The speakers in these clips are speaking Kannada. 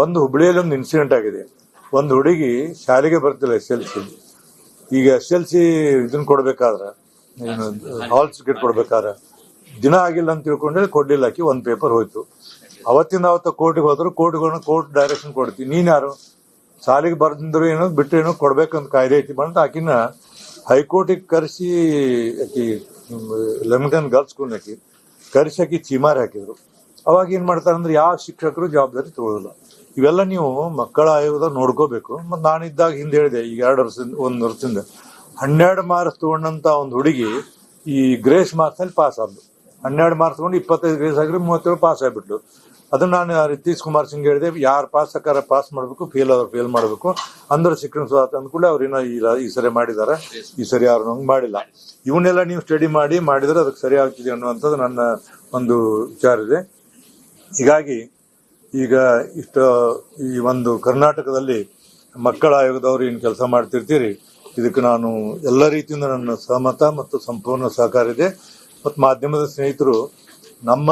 ಒಂದು ಹುಬ್ಳಿಯಲ್ಲಿ ಒಂದು ಇನ್ಸಿಡೆಂಟ್ ಆಗಿದೆ. ಒಂದು ಹುಡುಗಿ ಶಾಲೆಗೆ ಬರ್ತಿಲ್ಲ ಎಸ್ ಎಲ್ ಸಿ. ಈಗ ಎಸ್ ಎಲ್ ಸಿ ಇದನ್ನ ಕೊಡ್ಬೇಕಾದ್ರೆ ಹಾಲ್ ಟಿಕೆಟ್ ಕೊಡ್ಬೇಕಾದ್ರೆ, ದಿನ ಆಗಿಲ್ಲ ಅಂತ ತಿಳ್ಕೊಂಡ್ರೆ ಕೊಡ್ಲಿಲ್ಲ ಆಕಿ, ಒಂದು ಪೇಪರ್ ಹೋಯ್ತು. ಅವತ್ತಿಂದ ಅವತ್ತು ಕೋರ್ಟಿಗೆ ಹೋದ್ರು ಕೋರ್ಟ್ಗೆ ಕೋರ್ಟ್ ಡೈರೆಕ್ಷನ್ ಕೊಡ್ತೀವಿ ನೀನ್ ಯಾರು? ಶಾಲೆಗೆ ಬರ್ದಿಂದ್ರು ಏನೋ, ಬಿಟ್ಟು ಏನೋ ಕೊಡ್ಬೇಕಂತ ಕಾಯ್ದೆ ಐತಿ ಬಂದ ಆಕಿನ ಹೈಕೋರ್ಟಿಗೆ ಕರೆಸಿ ಆಕಿ ಗರ್ಲ್ಸ್ ಸ್ಕೂಲ್ ಆಕಿ ಕರೆಸಿ ಆಕಿ ಚೀಮಾರಿ ಹಾಕಿದ್ರು. ಅವಾಗ ಏನ್ ಮಾಡ್ತಾರೆ ಅಂದ್ರೆ ಯಾವ ಶಿಕ್ಷಕರು ಜವಾಬ್ದಾರಿ ತಗೊಳ್ಳಲ್ಲ ಇವೆಲ್ಲ ನೀವು ಮಕ್ಕಳ ಆಯೋಗದ ನೋಡ್ಕೋಬೇಕು. ಮತ್ ನಾನಿದ್ದಾಗ ಹಿಂದೆ ಹೇಳಿದೆ, ಈಗ ಎರಡು ವರ್ಷದಿಂದ ಒಂದ್ ವರ್ಷದಿಂದ. ಹನ್ನೆರಡು ಮಾರ್ಕ್ಸ್ ತಗೊಂಡಂತ ಒಂದು ಹುಡುಗಿ ಈ ಗ್ರೇಸ್ ಮಾರ್ಕ್ಸ್ ಅಲ್ಲಿ ಪಾಸ್ ಆದ್ಲು. ಹನ್ನೆರಡು ಮಾರ್ಕ್ಸ್ ತಗೊಂಡು ಇಪ್ಪತ್ತೈದು ಗ್ರೇಸ್ ಆಗಿರೋ ಮೂವತ್ತೇಳು ಪಾಸ್ ಆಗ್ಬಿಟ್ಲು. ಅದನ್ನ ನಾನು ರಿತೀಶ್ ಕುಮಾರ್ ಸಿಂಗ್ ಹೇಳಿದೆ, ಯಾರು ಪಾಸ್ ಆಕಾರ ಪಾಸ್ ಮಾಡಬೇಕು ಫೇಲ್ ಆದ್ರೆ ಫೇಲ್ ಮಾಡಬೇಕು. ಅಂದ್ರೆ ಶಿಕ್ಷಣ ಸ್ವಾತಂತ್ರ್ಯ ಅಂದ್ಕೂಡಲೇ ಅವ್ರೇನೋ ಈ ಈ ಸರಿ ಮಾಡಿದ್ದಾರೆ ಈ ಸರಿ ಯಾರು ಹಂಗೆ ಮಾಡಿಲ್ಲ. ಇವನ್ನೆಲ್ಲ ನೀವು ಸ್ಟಡಿ ಮಾಡಿ, ಮಾಡಿದ್ರೆ ಅದಕ್ಕೆ ಸರಿ ಆಗ್ತಿದೆ ಅನ್ನುವಂಥದ್ದು ನನ್ನ ಒಂದು ವಿಚಾರ ಇದೆ. ಹೀಗಾಗಿ ಈಗ ಇಷ್ಟ ಈ ಒಂದು ಕರ್ನಾಟಕದಲ್ಲಿ ಮಕ್ಕಳ ಆಯೋಗದವರು ಏನು ಕೆಲಸ ಮಾಡ್ತಿರ್ತೀರಿ? ಇದಕ್ಕೆ ನಾನು ಎಲ್ಲ ರೀತಿಯಿಂದ ನನ್ನ ಸಹಮತ ಮತ್ತು ಸಂಪೂರ್ಣ ಸಹಕಾರ ಇದೆ. ಮತ್ತು ಮಾಧ್ಯಮದ ಸ್ನೇಹಿತರು, ನಮ್ಮ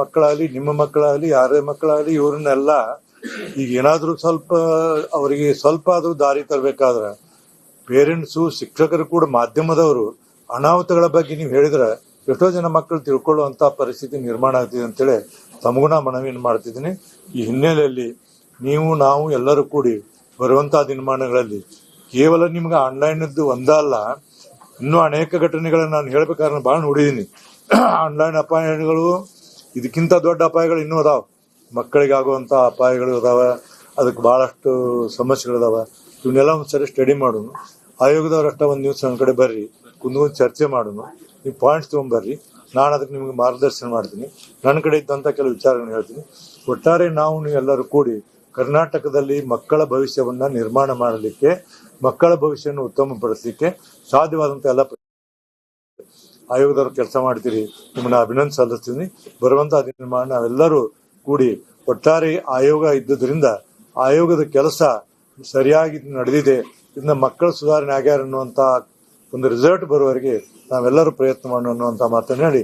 ಮಕ್ಕಳಾಗಲಿ, ನಿಮ್ಮ ಮಕ್ಕಳಾಗಲಿ ಯಾರೇ ಮಕ್ಕಳಾಗಲಿ, ಇವ್ರನ್ನೆಲ್ಲ ಈಗ ಏನಾದರೂ ಸ್ವಲ್ಪ ಅವರಿಗೆ ಸ್ವಲ್ಪ ಆದರೂ ದಾರಿ ತರಬೇಕಾದ್ರೆ ಪೇರೆಂಟ್ಸು ಶಿಕ್ಷಕರು ಕೂಡ ಮಾಧ್ಯಮದವರು ಅನಾಹುತಗಳ ಬಗ್ಗೆ ನೀವು ಹೇಳಿದ್ರೆ ಎಷ್ಟೋ ಜನ ಮಕ್ಕಳು ತಿಳ್ಕೊಳ್ಳುವಂತ ಪರಿಸ್ಥಿತಿ ನಿರ್ಮಾಣ ಆಗ್ತಿದೆ ಅಂತೇಳಿ ತಮಗುಣ ಮನವಿಯನ್ನು ಮಾಡ್ತಿದ್ದೀನಿ. ಈ ಹಿನ್ನೆಲೆಯಲ್ಲಿ ನೀವು, ನಾವು ಎಲ್ಲರೂ ಕೂಡಿ ಬರುವಂತಹ ದಿನಮಾನಗಳಲ್ಲಿ ಕೇವಲ ನಿಮ್ಗೆ ಆನ್ಲೈನ್ದು ಒಂದಲ್ಲ ಇನ್ನೂ ಅನೇಕ ಘಟನೆಗಳನ್ನು ನಾನು ಹೇಳಬೇಕಾದ್ರೆ ಭಾಳ ನೋಡಿದ್ದೀನಿ ಆನ್ಲೈನ್ ಅಪಾಯಗಳು, ಇದಕ್ಕಿಂತ ದೊಡ್ಡ ಅಪಾಯಗಳು ಇನ್ನೂ ಅದಾವ. ಮಕ್ಕಳಿಗೆ ಆಗುವಂತ ಅಪಾಯಗಳು ಅದಾವ, ಅದಕ್ಕೆ ಬಹಳಷ್ಟು ಸಮಸ್ಯೆಗಳಿದಾವ. ಇವನ್ನೆಲ್ಲ ಒಂದ್ಸರಿ ಸ್ಟಡಿ ಮಾಡೋಣ. ಆಯೋಗದವ್ರಷ್ಟ ಒಂದು ದಿವಸ ನನ್ನ ಕಡೆ ಬರ್ರಿ, ಕುಂದ್ಕೊಂಡು ಚರ್ಚೆ ಮಾಡೋಣ. ನೀವು ಪಾಯಿಂಟ್ಸ್ ತೊಗೊಂಬರ್ರಿ. ನಾನು ಅದಕ್ಕೆ ನಿಮಗೆ ಮಾರ್ಗದರ್ಶನ ಮಾಡ್ತೀನಿ. ನನ್ನ ಕಡೆ ಇದ್ದಂಥ ಕೆಲವು ವಿಚಾರಗಳನ್ನ ಹೇಳ್ತೀನಿ. ಒಟ್ಟಾರೆ ನಾವು ಎಲ್ಲರೂ ಕೂಡಿ ಕರ್ನಾಟಕದಲ್ಲಿ ಮಕ್ಕಳ ಭವಿಷ್ಯವನ್ನ ನಿರ್ಮಾಣ ಮಾಡಲಿಕ್ಕೆ, ಮಕ್ಕಳ ಭವಿಷ್ಯವನ್ನು ಉತ್ತಮಪಡಿಸಲಿಕ್ಕೆ ಸಾಧ್ಯವಾದಂಥ ಎಲ್ಲ ಆಯೋಗದವರು ಕೆಲಸ ಮಾಡ್ತೀರಿ. ನಿಮ್ಮನ್ನ ಅಭಿನಂದನೆ ಸಲ್ಲಿಸ್ತೀನಿ. ಬರುವಂತಹ ನಿರ್ಮಾಣ ನಾವೆಲ್ಲರೂ ಕೂಡಿ ಒಟ್ಟಾರೆ ಆಯೋಗ ಇದ್ದುದರಿಂದ ಆಯೋಗದ ಕೆಲಸ ಸರಿಯಾಗಿ ನಡೆದಿದೆ. ಇದನ್ನ ಮಕ್ಕಳ ಸುಧಾರಣೆ ಆಗ್ಯಾರ ಅನ್ನುವಂತ ಒಂದು ರಿಸಲ್ಟ್ ಬರುವವರೆಗೆ ನಾವೆಲ್ಲರೂ ಪ್ರಯತ್ನ ಮಾಡೋಣ ಅಂತ ಮಾತನ್ನು ಹೇಳಿ.